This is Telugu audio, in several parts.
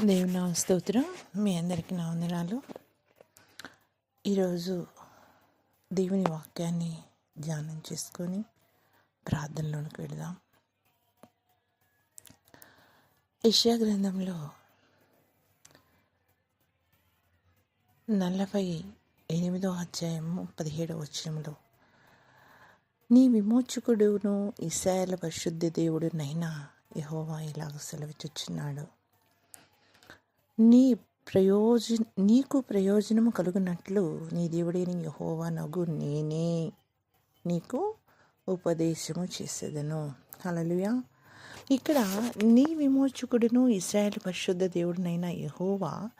దేవుని నా స్తోత్రం మీ అందరికీ నా వందనాలు. ఈరోజు దేవుని వాక్యాన్ని ధ్యానం చేసుకొని ప్రార్థనలోనికి వెళదాం. యెషయా గ్రంథంలో నలభై ఎనిమిదో అధ్యాయము పదిహేడవ వచనంలో నీ విమోచకుడును ఇస్రాయేల్ పరిశుద్ధ దేవుడు నైనా యహోవా ఇలాగ సెలవిచ్చుచున్నాడు. నీ ప్రయోజన నీకు ప్రయోజనము కలుగునట్లు నీ దేవుడైన యహోవా నగు నేనే నీకు ఉపదేశము చేసేదను. అలలుయా ఇక్కడ నీ విమోచకుడును ఇస్రాయేల్ పరిశుద్ధ దేవుడినైన యహోవా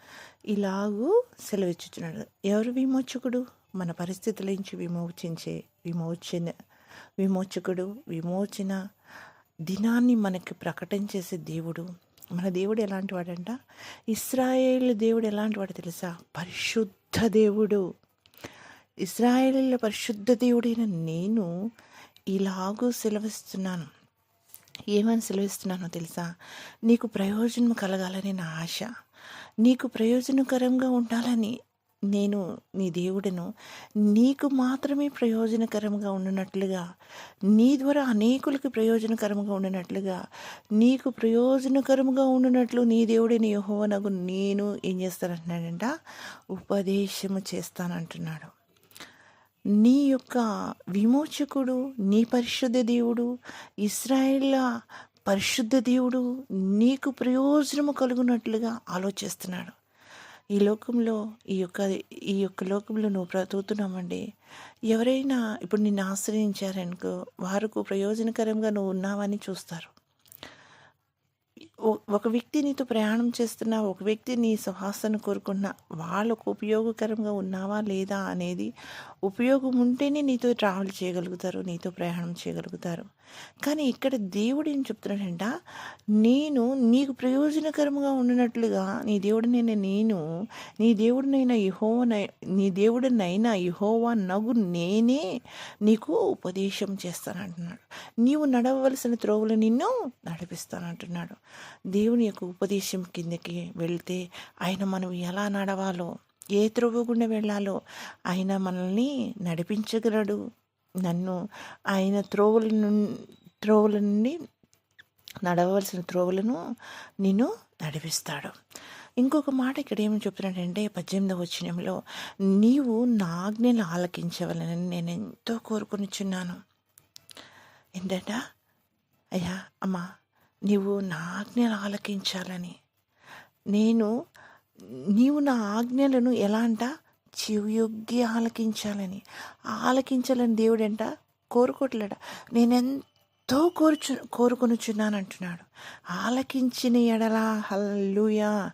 ఇలాగూ సెలవిచ్చుచున్నాడు. ఎవరు విమోచకుడు? మన పరిస్థితుల నుంచి విమోచించే విమోచన విమోచకుడు విమోచన దినాన్ని మనకి ప్రకటన చేసే దేవుడు మన దేవుడు ఎలాంటి వాడంట ఇస్రాయేల్ దేవుడు ఎలాంటి వాడు తెలుసా? పరిశుద్ధ దేవుడు. ఇస్రాయేల్ పరిశుద్ధ దేవుడైన నేను ఇలాగూ సెలవిస్తున్నాను. ఏమని సెలవిస్తున్నానో తెలుసా? నీకు ప్రయోజనం కలగాలని నా ఆశ. నీకు ప్రయోజనకరంగా ఉండాలని నేను నీ దేవుడను నీకు మాత్రమే ప్రయోజనకరంగా ఉండినట్లుగా నీ ద్వారా అనేకులకి ప్రయోజనకరంగా ఉండినట్లుగా నీకు ప్రయోజనకరంగా ఉండినట్లు నీ దేవుడిని యహోవనగు నేను ఏం చేస్తానంటున్నాడంట? ఉపదేశము చేస్తానంటున్నాడు. నీ యొక్క విమోచకుడు నీ పరిశుద్ధ దేవుడు ఇస్రాయేళ్ళ పరిశుద్ధ దేవుడు నీకు ప్రయోజనము కలుగునట్లుగా ఆలోచిస్తున్నాడు. ఈ లోకంలో ఈ యొక్క ఈ యొక్క లోకంలో నువ్వు బ్రతుకుతున్నామండి ఎవరైనా ఇప్పుడు నిన్ను ఆశ్రయించారనుకో వారికి ప్రయోజనకరంగా నువ్వు ఉన్నావని చూస్తారు. ఒక వ్యక్తి నీతో ప్రయాణం చేస్తున్నా ఒక వ్యక్తి నీ సుహాసన కోరుకున్నా వాళ్ళకు ఉపయోగకరంగా ఉన్నావా లేదా అనేది ఉపయోగం ఉంటేనే నీతో ట్రావెల్ చేయగలుగుతారు నీతో ప్రయాణం చేయగలుగుతారు. కానీ ఇక్కడ దేవుడు ఏం చెప్తున్నాడంట నేను నీకు ప్రయోజనకరంగా ఉన్నట్లుగా నీ దేవుడినైనా నేను నీ దేవుడినైనా యహోవన నీ దేవుడినైనా యహోవా నగు నేనే నీకు ఉపదేశం చేస్తానంటున్నాడు. నీవు నడవలసిన త్రోవలు నిన్ను నడిపిస్తానంటున్నాడు. దేవుని యొక్క ఉపదేశం కిందకి వెళ్తే ఆయన మనం ఎలా నడవాలో ఏ త్రోవ గుండా వెళ్ళాలో ఆయన మనల్ని నడిపించగలడు. నన్ను ఆయన త్రోవుల నుండి త్రోవుల నుండి నడవలసిన త్రోవులను నేను నడిపిస్తాడు. ఇంకొక మాట ఇక్కడ ఏమి చెప్తున్నాడంటే పద్దెనిమిదవ వచ్చినంలో నీవు నా ఆజ్ఞలు ఆలకించవలనని నేను ఎంతో కోరుకునిచున్నాను. ఏంటంట? అయ్యా అమ్మా నీవు నా ఆజ్ఞలు ఆలకించాలని. నేను నీవు నా ఆజ్ఞలను ఎలా అంట? చెవియొగ్గి ఆలకించాలని. ఆలకించాలని దేవుడంట కోరుకోవట్లేట నేనెంతో కోరుచు కోరుకొనుచున్నాను అంటున్నాడు ఆలకించిన ఎడల హల్లుయా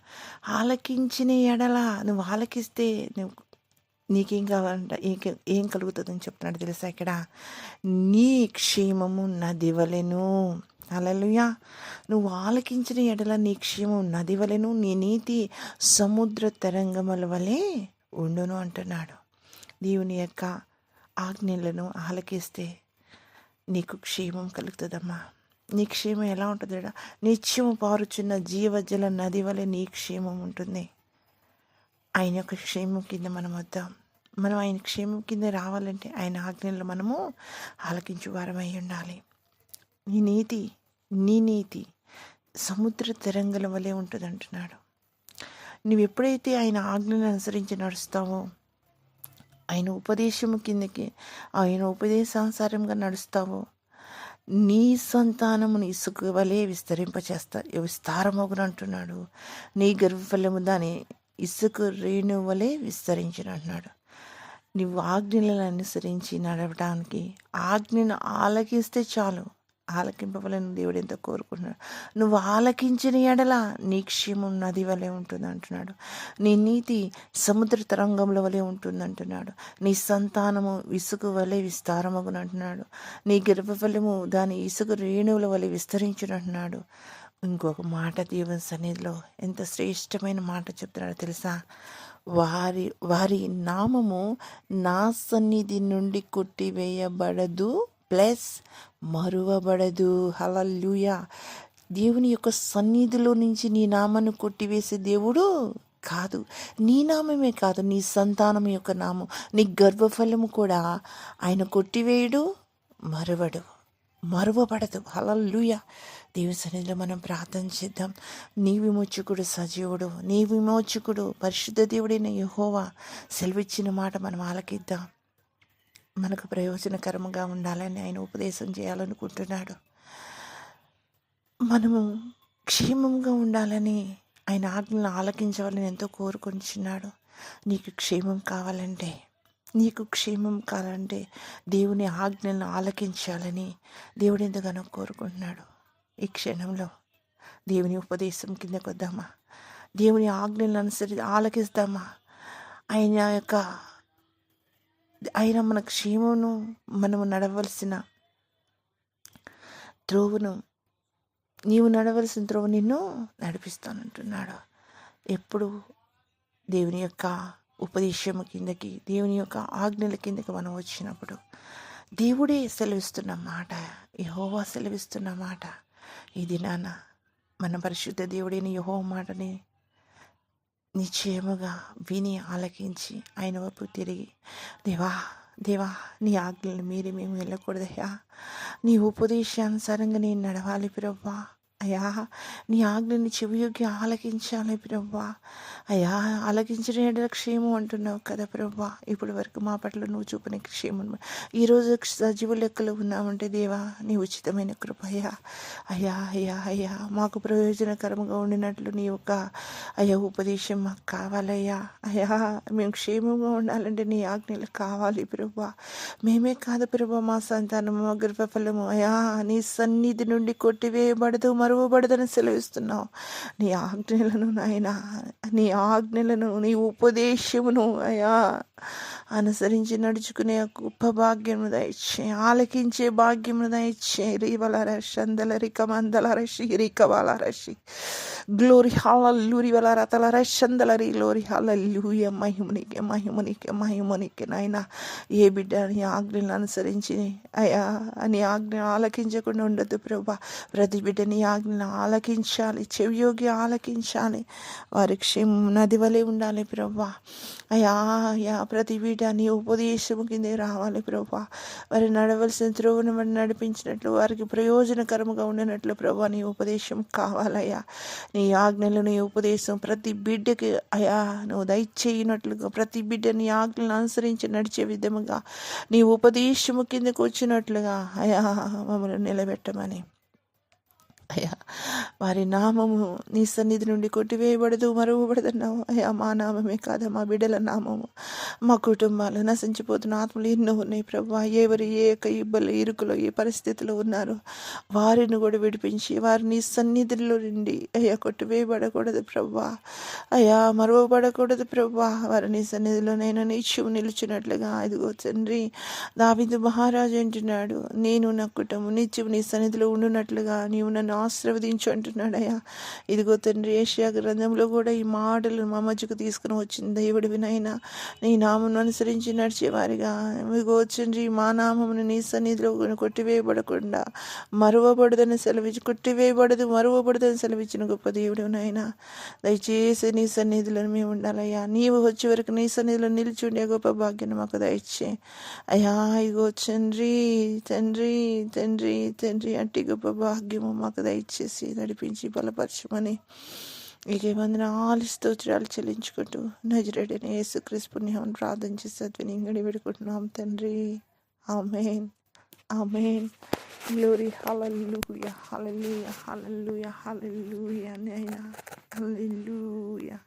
ఆలకించిన ఎడల నువ్వు ఆలకిస్తే నువ్వు నీకేం కావాలంట? ఏం ఏం కలుగుతుందని చెప్తున్నాడు తెలుసా ఇక్కడ? నీ క్షేమము నా దివలెను. అలలుయా నువ్వు ఆలకించిన ఎడల నీ క్షేమం నది వలెను నీ నీతి సముద్ర తరంగముల వలె ఉండును అంటున్నాడు. దేవుని యొక్క ఆజ్ఞలను ఆలకిస్తే నీకు క్షేమం కలుగుతుందమ్మా. నీ క్షేమం ఎలా ఉంటుందా నిత్యము పారుచున్న జీవజల నది వలె నీ క్షేమం ఉంటుంది. ఆయన యొక్క క్షేమం కింద మనం వద్దాం. మనం ఆయన క్షేమం కింద రావాలంటే ఆయన ఆజ్ఞలు మనము ఆలకించు వారమై ఉండాలి. నీ నీతి నీ నీతి సముద్ర తరంగల వలె ఉంటుంది అంటున్నాడు నువ్వు ఎప్పుడైతే ఆయన ఆజ్ఞలను అనుసరించి నడుస్తావో ఆయన ఉపదేశము కిందకి ఆయన ఉపదేశానుసారంగా నడుస్తావో నీ సంతానమును ఇసుక వలె విస్తరింపచేస్తా విస్తారమగును అంటున్నాడు. నీ గర్భఫలము దాని ఇసుక రేణు వలె విస్తరించిన అంటున్నాడు. నువ్వు ఆజ్ఞలను అనుసరించి నడవడానికి ఆజ్ఞను ఆలకిస్తే చాలు. ఆలకింపవలను దేవుడు ఎంత కోరుకుంటున్నాడు. నువ్వు ఆలకించిన ఎడల నీ క్షేమం నది వలె ఉంటుంది అంటున్నాడు నీ నీతి సముద్ర తరంగంలో వలె ఉంటుంది అంటున్నాడు నీ సంతానము ఇసుక వలె విస్తారమగును అంటున్నాడు నీ గర్భఫలము దాని ఇసుక రేణువుల వలె విస్తరించునంటున్నాడు. ఇంకొక మాట దేవుని సన్నిధిలో ఎంత శ్రేష్టమైన మాట చెప్తున్నాడో తెలుసా? వారి వారి నామము నా సన్నిధి నుండి కొట్టివేయబడదు ప్లస్ మరువబడదు. హలల్లుయ. దేవుని యొక్క సన్నిధిలో నుంచి నీ నామను కొట్టివేసే దేవుడు కాదు. నీ నామమే కాదు నీ సంతానం యొక్క నామం. నీ గర్భఫలము కూడా ఆయన కొట్టివేయడు మరువడు మరువబడదు. హలల్లుయ. దేవి సన్నిధిలో మనం ప్రార్థన చేద్దాం. నీ విమోచకుడు సజీవుడు నీ విమోచకుడు పరిశుద్ధ దేవుడైన యహోవా. సెలవిచ్చిన మాట మనం ఆలకిద్దాం. మనకు ప్రయోజనకరంగా ఉండాలని ఆయన ఉపదేశం చేయాలనుకుంటున్నాడు. మనము క్షేమంగా ఉండాలని ఆయన ఆజ్ఞలను ఆలకించవాలని ఎంతో కోరుకొనిచున్నాడు. నీకు క్షేమం కావాలంటే నీకు క్షేమం కావాలంటే దేవుని ఆజ్ఞలను ఆలకించాలని దేవుడు ఎంతగానో కోరుకుంటున్నాడు. ఈ క్షణంలో దేవుని ఉపదేశం కిందకు వద్దామా దేవుని ఆజ్ఞలను అనుసరి ఆలకిస్తామా? ఆయన యొక్క ఆయన మన క్షేమను మనము నడవలసిన త్రోవను నీవు నడవలసిన త్రోవ నిన్ను నడిపిస్తానంటున్నాడు. ఎప్పుడు దేవుని యొక్క ఉపదేశం కిందకి దేవుని యొక్క ఆజ్ఞల కిందకి మనం వచ్చినప్పుడు దేవుడే సెలవిస్తున్న మాట యహోవా సెలవిస్తున్న మాట. ఇది నాన్న మన పరిశుద్ధ దేవుడైన యహో మాటని నిశ్చయముగా విని ఆలకించి ఆయన వైపు తిరిగి దేవా దేవా నీ ఆజ్ఞలు మీరి మేము వెళ్ళకూడదయ్యా. నీ ఉపదేశానుసారంగా నేను నడవాలి ప్రభా. అయ్యా నీ ఆజ్ఞని చెవియొగ్గి ఆలకించాలి ప్రభా అయ్యా ఆలకించిన క్షేమం అంటున్నావు కదా ప్రభా ఇప్పటి వరకు మా పట్ల నువ్వు చూపిన క్షేమం. ఈరోజు సజీవ లెక్కలు ఉన్నామంటే దేవా నీ ఉచితమైన కృపయ్యా అయ్యా. అయ్యా అయ్యా మాకు ప్రయోజనకరంగా ఉండినట్లు నీ యొక్క అయ్యా ఉపదేశం మాకు కావాలయ్యా. అయ్యా మేము క్షేమంగా ఉండాలంటే నీ ఆజ్ఞలు కావాలి ప్రభా మేమే కాదు ప్రభా మా సంతానము గర్భఫలము. అయ్యా నీ సన్నిధి నుండి కొట్టివేయబడదు మరువబడదని సెలవిస్తున్నావు. నీ ఆజ్ఞలను నాయన నీ ఆజ్ఞలను నీ ఉపదేశమును అయా అనుసరించి నడుచుకునే గొప్ప భాగ్యము దయచే ఆలకించే భాగ్యము దయచే. రీవల రషందల రిక మందల రషి రికవాల రషి గ్లోరి హాలూరి వల రతల రషందల రీ గ్లోరి హాలూయ మహిమునికి మహిమునికి మహిమునికి నాయన. ఏ బిడ్డ నీ ఆజ్ఞలను అనుసరించి అయ్యా నీ ఆజ్ఞ ఆలకించకుండా ఉండదు ప్రభా. ప్రతి బిడ్డ నీ ఆజ్ఞను ఆలకించాలి చెవియోగి ఆలకించాలి. వారి క్షేమం నది వలె ఉండాలి ప్రభా. అయా అయా ప్రతి బిడ్డ నీ ఉపదేశము కిందే రావాలి ప్రభా. వారి నడవలసిన త్రోవను వారిని నడిపించినట్లు వారికి ప్రయోజనకరముగా ఉండినట్లు ప్రభా నీ ఉపదేశం కావాలయ్యా. నీ ఆజ్ఞలు నీ ఉపదేశం ప్రతి బిడ్డకి అయా నువ్వు దయచేయనట్లుగా ప్రతి బిడ్డ నీ ఆజ్ఞలను అనుసరించి నడిచే విధముగా నీ ఉపదేశము కిందకు వచ్చినట్లుగా అయా మమ్మల్ని నిలబెట్టమని. అయ్యా. వారి నామము నీ సన్నిధి నుండి కొట్టివేయబడదు మరువబడదన్నావు. అయ్యా మా నామమే కాదా మా బిడ్డల నామము. మా కుటుంబాలు నశించిపోతున్న ఆత్మలు ఎన్నో ఉన్నాయి ప్రభా. ఎవరు ఏ యొక్క ఇబ్బలు ఇరుకులో ఏ పరిస్థితిలో ఉన్నారు వారిని కూడా విడిపించి వారిని సన్నిధిలో నుండి అయ్యా కొట్టివేయబడకూడదు ప్రభా. అయ్యా మరువబడకూడదు ప్రభా. వారిని సన్నిధిలో నేను నిత్యం నిలిచినట్లుగా. ఇదిగో తండ్రి దావిదు మహారాజు అంటున్నాడు నేను నా కుటుంబం నిత్యం నీ సన్నిధిలో ఉండునట్లుగా. నీవు నన్ను ఆశీర్వదించు అంటున్నాడయ్యా ఇదిగో తండ్రి ఏషియా గ్రంథంలో కూడా ఈ మాటలు మా మధ్యకు తీసుకుని వచ్చింది దేవుడి వినైనా నీ నామం అనుసరించి నడిచేవారిగా. ఇదిగో తండ్రి మా నామమును నీ సన్నిధిలో కొట్టివేయబడకుండా మరువబడదని సెలవించి కొట్టివేయబడదు మరువబడదని సెలవిచ్చిన గొప్ప దేవుడు నాయన. దయచేసి నీ సన్నిధిలో మేము ఉండాలయ్యా. నీవు వచ్చే వరకు నీ సన్నిధిలో నిలిచి ఉండే గొప్ప భాగ్యం మాకు దయచే. అయ్యా ఇగో తండ్రి తండ్రి తండ్రి తండ్రి అట్టి గొప్ప భాగ్యము మాకు దయచేసి నడిపించి బలపరచమని ఇకేమందిన ఆలు స్తోత్రాలు చెల్లించుకుంటూ నజరేడని యేసుక్రీస్తు పుణ్యం ప్రార్థన చేసి ఇంగడి పెడుకుంటున్నాం తండ్రి. Amen. Amen. Glory. Hallelujah. Hallelujah. Hallelujah. Hallelujah. నైనా. హల్లెలూయా.